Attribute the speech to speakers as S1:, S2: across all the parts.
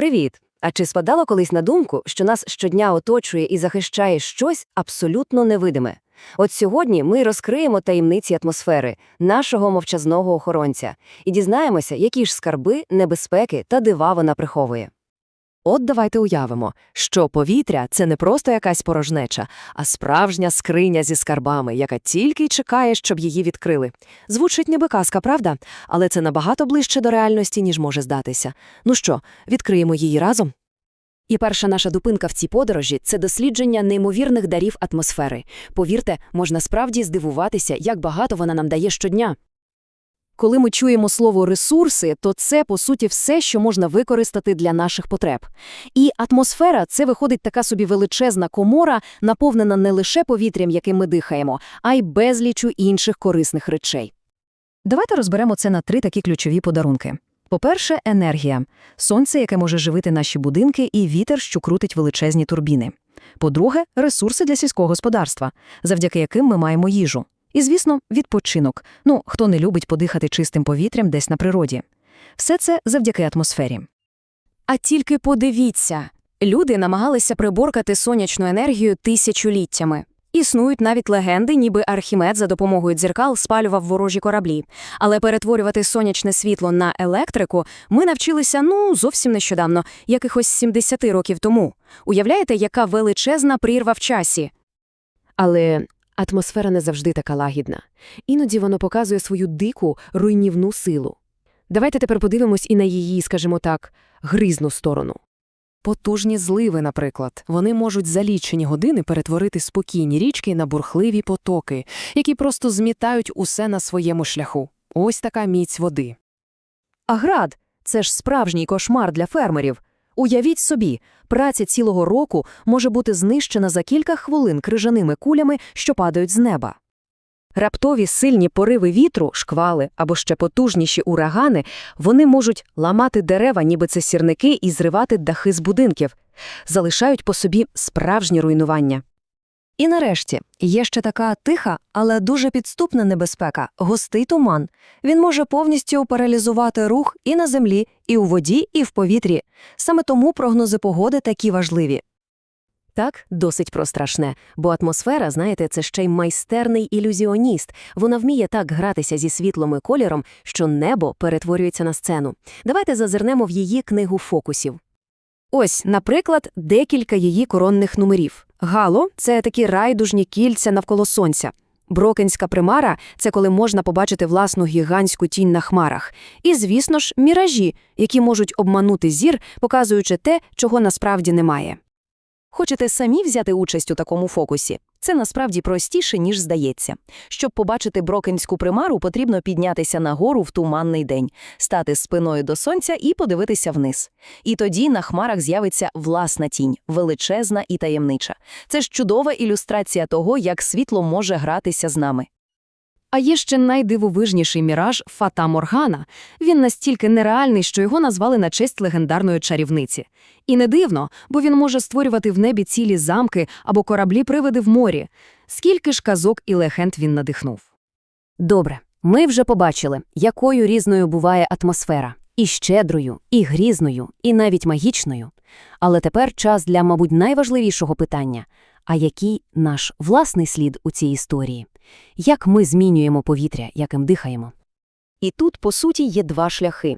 S1: Привіт! А чи спадало колись на думку, що нас щодня оточує і захищає щось абсолютно невидиме? От сьогодні ми розкриємо таємниці атмосфери, нашого мовчазного охоронця, і дізнаємося, які ж скарби, небезпеки та дива вона приховує.
S2: От давайте уявимо, що повітря це не просто якась порожнеча, а справжня скриня зі скарбами, яка тільки й чекає, щоб її відкрили. Звучить ніби казка, правда? Але це набагато ближче до реальності, ніж може здатися. Ну що, відкриємо її разом?
S3: І перша наша зупинка в цій подорожі це дослідження неймовірних дарів атмосфери. Повірте, можна справді здивуватися, як багато вона нам дає щодня.
S2: Коли ми чуємо слово ресурси, то це, по суті, все, що можна використати для наших потреб. І атмосфера це виходить така собі величезна комора, наповнена не лише повітрям, яким ми дихаємо, а й безлічу інших корисних речей.
S4: Давайте розберемо це на три такі ключові подарунки. По-перше, енергія. Сонце, яке може живити наші будинки, і вітер, що крутить величезні турбіни. По-друге, ресурси для сільського господарства, завдяки яким ми маємо їжу. І, звісно, відпочинок. Ну, хто не любить подихати чистим повітрям десь на природі. Все це завдяки атмосфері.
S3: А тільки подивіться, люди намагалися приборкати сонячну енергію тисячоліттями. Існують навіть легенди, ніби Архімед за допомогою дзеркал спалював ворожі кораблі. Але перетворювати сонячне світло на електрику ми навчилися, ну, зовсім нещодавно, якихось 70 років тому. Уявляєте, яка величезна прірва в часі?
S2: Але атмосфера не завжди така лагідна. Іноді воно показує свою дику, руйнівну силу. Давайте тепер подивимось і на її, скажімо так, гризну сторону. Потужні зливи, наприклад, вони можуть за лічені години перетворити спокійні річки на бурхливі потоки, які просто змітають усе на своєму шляху. Ось така міць води.
S4: А град це ж справжній кошмар для фермерів. Уявіть собі, праця цілого року може бути знищена за кілька хвилин крижаними кулями, що падають з неба. Раптові сильні пориви вітру, шквали або ще потужніші урагани, вони можуть ламати дерева, ніби це сірники, і зривати дахи з будинків, залишають по собі справжні руйнування. І нарешті є ще така тиха, але дуже підступна небезпека – густий туман. Він може повністю паралізувати рух і на землі, і у воді, і в повітрі. Саме тому прогнози погоди такі важливі.
S2: Так, досить про страшне, бо атмосфера, знаєте, це ще й майстерний ілюзіоніст. Вона вміє так гратися зі світлом і кольором, що небо перетворюється на сцену. Давайте зазирнемо в її книгу фокусів. Ось, наприклад, декілька її коронних номерів. Гало це такі райдужні кільця навколо сонця. Брокенська примара це коли можна побачити власну гігантську тінь на хмарах. І, звісно ж, міражі, які можуть обманути зір, показуючи те, чого насправді немає. Хочете самі взяти участь у такому фокусі? Це насправді простіше, ніж здається. Щоб побачити брокенську примару, потрібно піднятися нагору в туманний день, стати спиною до сонця і подивитися вниз. І тоді на хмарах з'явиться власна тінь, величезна і таємнича. Це ж чудова ілюстрація того, як світло може гратися з нами. А є ще найдивовижніший міраж Фата Моргана. Він настільки нереальний, що його назвали на честь легендарної чарівниці. І не дивно, бо він може створювати в небі цілі замки або кораблі-привиди в морі. Скільки ж казок і легенд він надихнув.
S1: Добре, ми вже побачили, якою різною буває атмосфера. І щедрою, і грізною, і навіть магічною. Але тепер час для, мабуть, найважливішого питання – а який наш власний слід у цій історії? Як ми змінюємо повітря, яким дихаємо?
S2: І тут, по суті, є два шляхи.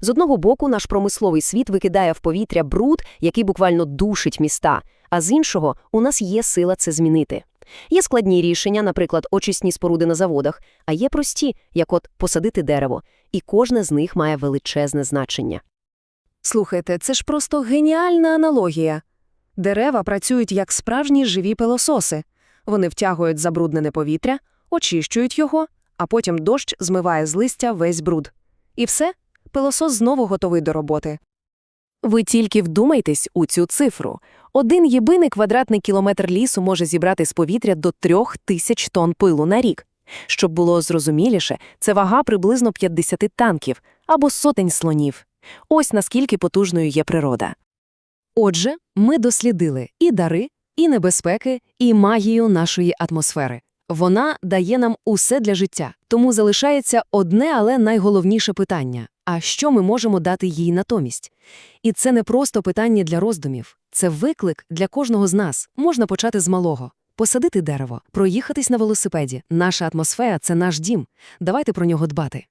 S2: З одного боку, наш промисловий світ викидає в повітря бруд, який буквально душить міста, а з іншого, у нас є сила це змінити. Є складні рішення, наприклад, очисні споруди на заводах, а є прості, як от посадити дерево, і кожне з них має величезне значення. Слухайте, це ж просто геніальна аналогія. Дерева працюють як справжні живі пилососи. Вони втягують забруднене повітря, очищують його, а потім дощ змиває з листя весь бруд. І все, пилосос знову готовий до роботи. Ви тільки вдумайтесь у цю цифру. Один єдиний квадратний кілометр лісу може зібрати з повітря до трьох тисяч тонн пилу на рік. Щоб було зрозуміліше, це вага приблизно 50 танків або сотень слонів. Ось наскільки потужною є природа. Отже, ми дослідили і дари, і небезпеки, і магію нашої атмосфери. Вона дає нам усе для життя. Тому залишається одне, але найголовніше питання – а що ми можемо дати їй натомість? І це не просто питання для роздумів. Це виклик для кожного з нас. Можна почати з малого. Посадити дерево, проїхатись на велосипеді. Наша атмосфера – це наш дім. Давайте про нього дбати.